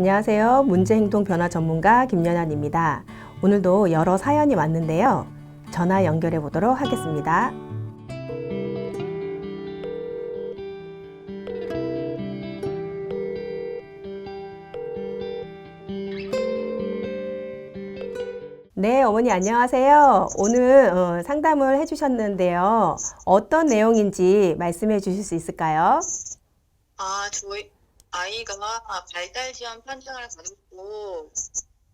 안녕하세요. 문제행동 변화 전문가 김연아입니다. 오늘도 여러 사연이 왔는데요. 전화 연결해 보도록 하겠습니다. 네, 어머니 안녕하세요. 오늘 어, 상담을 해주셨는데요. 어떤 내용인지 말씀해 주실 수 있을까요? 아, 저희 아이가 발달 지원 판정을 받았고,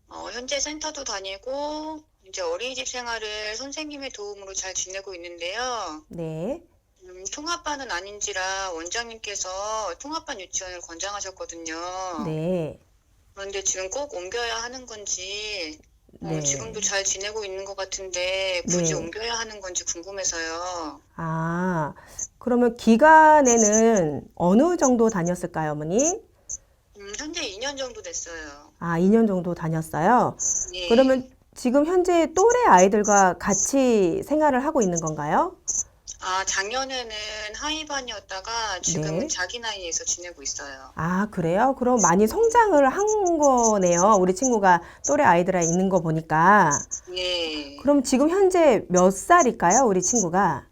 어, 현재 센터도 다니고, 이제 어린이집 생활을 선생님의 도움으로 잘 지내고 있는데요. 네, 음, 통합반은 아닌지라 원장님께서 통합반 유치원을 권장하셨거든요. 네, 그런데 지금 꼭 옮겨야 하는 건지, 어, 네. 지금도 잘 지내고 있는 것 같은데, 굳이 네. 옮겨야 하는 건지 궁금해서요. 아, 그러면 기간에는 어느 정도 다녔을까요, 어머니? 음, 현재 2년 정도 됐어요. 아, 2년 정도 다녔어요. 예. 그러면 지금 현재 또래 아이들과 같이 생활을 하고 있는 건가요? 아, 작년에는 하위반이었다가 지금은 네. 자기 나이에서 지내고 있어요. 아, 그래요? 그럼 많이 성장을 한 거네요. 우리 친구가 또래 아이들아 있는 거 보니까. 예. 그럼 지금 현재 몇 살일까요, 우리 친구가?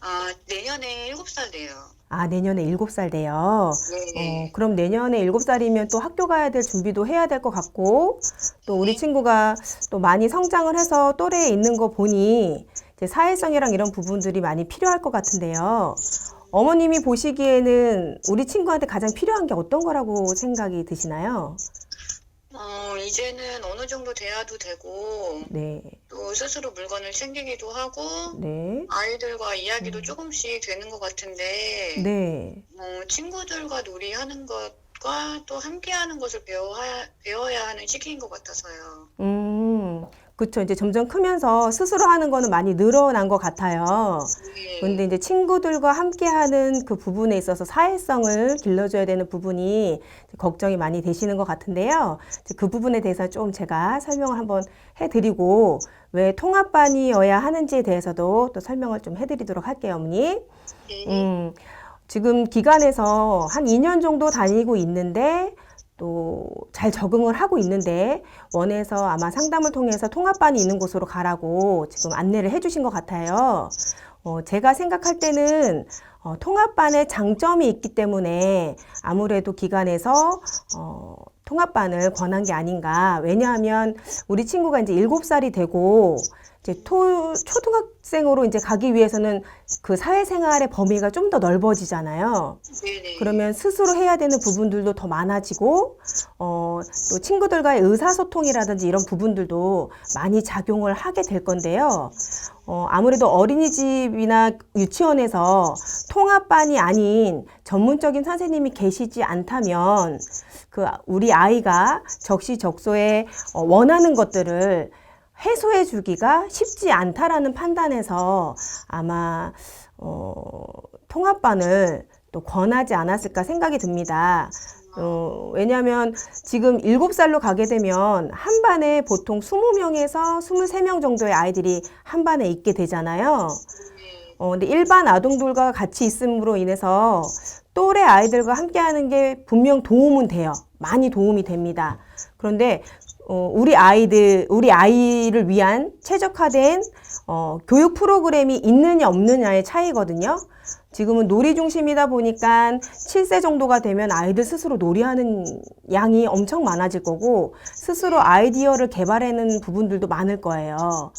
아, 내년에 7살 돼요. 아, 내년에 7살 돼요. 네. 어, 그럼 내년에 7살이면 또 학교 가야 될 준비도 해야 될 것 같고, 또 우리 친구가 또 많이 성장을 해서 또래에 있는 거 보니, 사회성이랑 이런 부분들이 많이 필요할 것 같은데요. 어머님이 보시기에는 우리 친구한테 가장 필요한 게 어떤 거라고 생각이 드시나요? 어, 이제는 어느 정도 돼야도 되고, 네, 또 스스로 물건을 챙기기도 하고, 네, 아이들과 이야기도 조금씩 되는 것 같은데, 네, 어, 친구들과 놀이하는 것과 또 함께하는 것을 배워야, 배워야 하는 시기인 것 같아서요. 음, 그쵸. 이제 점점 크면서 스스로 하는 거는 많이 늘어난 것 같아요. 예. 근데 이제 친구들과 함께 하는 그 부분에 있어서 사회성을 길러줘야 되는 부분이 걱정이 많이 되시는 것 같은데요. 그 부분에 대해서 좀 제가 설명을 한번 해드리고 왜 통합반이어야 하는지에 대해서도 또 설명을 좀 해드리도록 할게요, 어머니. 예. 음, 지금 기간에서 한 2년 정도 다니고 있는데 또 잘 적응을 하고 있는데 원에서 아마 상담을 통해서 통합반이 있는 곳으로 가라고 지금 안내를 해주신 것 같아요. 어, 제가 생각할 때는 어, 통합반의 장점이 있기 때문에 아무래도 기관에서 어, 통합반을 권한 게 아닌가. 왜냐하면 우리 친구가 이제 일곱 살이 되고 이제 토, 초등학생으로 이제 가기 위해서는 그 사회생활의 범위가 좀 더 넓어지잖아요. 네네. 그러면 스스로 해야 되는 부분들도 더 많아지고, 어, 또 친구들과의 의사소통이라든지 이런 부분들도 많이 작용을 하게 될 건데요. 어, 아무래도 어린이집이나 유치원에서 통합반이 아닌 전문적인 선생님이 계시지 않다면, 그 우리 아이가 적시적소에 어, 원하는 것들을 해소해 주기가 쉽지 않다라는 판단에서 아마 어, 통합반을 또 권하지 않았을까 생각이 듭니다. 어, 왜냐하면 지금 7살로 가게 되면 한 반에 보통 20명에서 23명 정도의 아이들이 한 반에 있게 되잖아요. 예. 어, 근데 일반 아동들과 같이 있음으로 인해서 또래 아이들과 함께 하는 게 분명 도움은 돼요. 많이 도움이 됩니다. 그런데 어, 우리 아이들, 우리 아이를 위한 최적화된 어, 교육 프로그램이 있느냐 없느냐의 차이거든요. 지금은 놀이 중심이다 보니까 7세 정도가 되면 아이들 스스로 놀이하는 양이 엄청 많아질 거고 스스로 아이디어를 개발하는 부분들도 많을 거예요.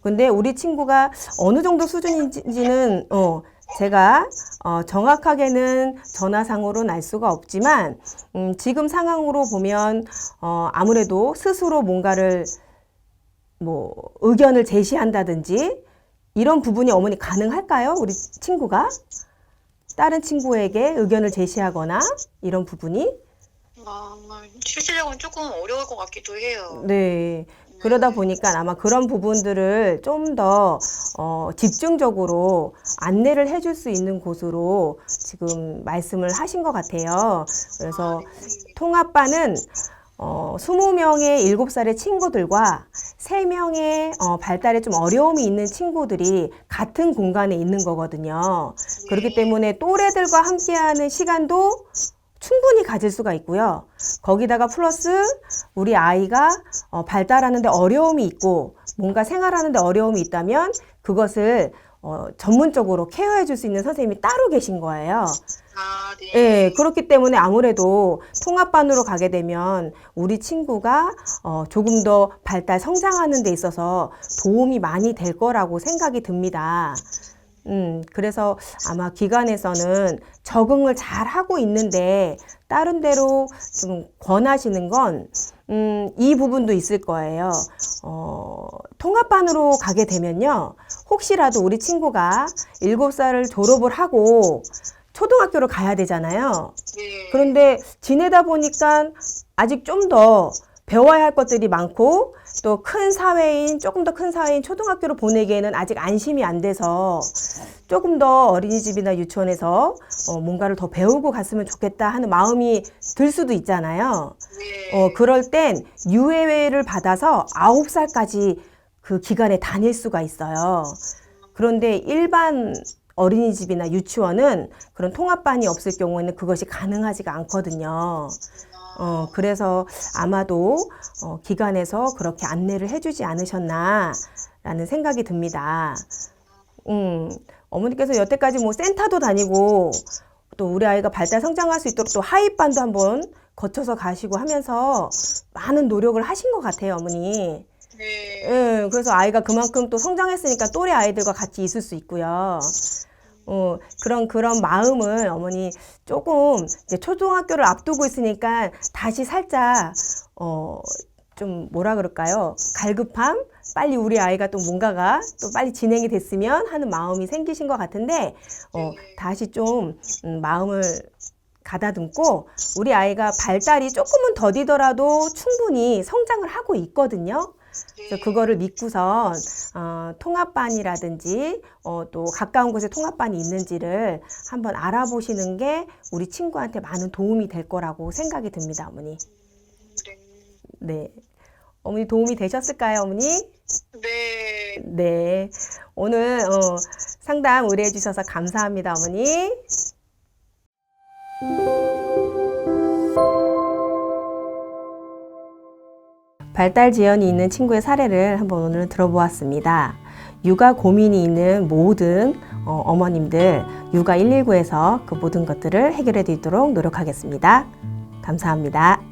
근데 우리 친구가 어느 정도 수준인지는 어, 제가 어, 정확하게는 전화상으로는 알 수가 없지만 음, 지금 상황으로 보면 어, 아무래도 스스로 뭔가를 뭐 의견을 제시한다든지 이런 부분이 어머니 가능할까요? 우리 친구가 다른 친구에게 의견을 제시하거나 이런 부분이 아, 실질적으로 조금 어려울 것 같기도 해요. 네. 그러다 보니까 아마 그런 부분들을 좀더 어, 집중적으로 안내를 해줄 수 있는 곳으로 지금 말씀을 하신 것 같아요. 그래서 통합반은 어, 20명의 7살의 친구들과 3명의 어, 발달에 좀 어려움이 있는 친구들이 같은 공간에 있는 거거든요. 그렇기 때문에 또래들과 함께하는 시간도 충분히 가질 수가 있고요. 거기다가 플러스 우리 아이가 어, 발달하는데 어려움이 있고 뭔가 생활하는데 어려움이 있다면 그것을 어, 전문적으로 케어해 줄 수 있는 선생님이 따로 계신 거예요. 아, 네. 예, 그렇기 때문에 아무래도 통합반으로 가게 되면 우리 친구가 어, 조금 더 발달 성장하는 데 있어서 도움이 많이 될 거라고 생각이 듭니다. 음, 그래서 아마 기관에서는 적응을 잘 하고 있는데 다른 데로 좀 권하시는 건 음, 이 부분도 있을 거예요. 어, 통합반으로 가게 되면요. 혹시라도 우리 친구가 일곱 살을 졸업을 하고 초등학교를 가야 되잖아요. 네. 그런데 지내다 보니까 아직 좀 더 배워야 할 것들이 많고 또 큰 사회인 조금 더 큰 사회인 초등학교를 보내기에는 아직 안심이 안 돼서 조금 더 어린이집이나 유치원에서 어, 뭔가를 더 배우고 갔으면 좋겠다 하는 마음이 들 수도 있잖아요. 네. 어, 그럴 땐 유예를 받아서 아홉 살까지 그 기간에 다닐 수가 있어요. 그런데 일반 어린이집이나 유치원은 그런 통합반이 없을 경우에는 그것이 가능하지가 않거든요. 어, 그래서 아마도 어, 기관에서 그렇게 안내를 해주지 않으셨나라는 생각이 듭니다. 음, 어머니께서 여태까지 뭐 센터도 다니고 또 우리 아이가 발달 성장할 수 있도록 또 하이반도 한번 거쳐서 가시고 하면서 많은 노력을 하신 것 같아요, 어머니. 네. 예, 그래서 아이가 그만큼 또 성장했으니까 또래 아이들과 같이 있을 수 있고요. 어, 그런, 그런 마음을 어머니 조금 이제 초등학교를 앞두고 있으니까 다시 살짝, 어, 좀 뭐라 그럴까요? 갈급함? 빨리 우리 아이가 또 뭔가가 또 빨리 진행이 됐으면 하는 마음이 생기신 것 같은데, 어, 다시 좀, 음, 마음을 가다듬고 우리 아이가 발달이 조금은 더디더라도 충분히 성장을 하고 있거든요. 그래서 그거를 믿고선 어, 통합반이라든지 어, 또 가까운 곳에 통합반이 있는지를 한번 알아보시는 게 우리 친구한테 많은 도움이 될 거라고 생각이 듭니다, 어머니. 네. 네. 어머니 도움이 되셨을까요, 어머니? 네. 네. 오늘 어, 상담 의뢰해 주셔서 감사합니다, 어머니. 발달 지연이 있는 친구의 사례를 한번 오늘은 들어보았습니다. 육아 고민이 있는 모든 어, 어머님들 육아 119에서 그 모든 것들을 해결해 드리도록 노력하겠습니다. 감사합니다.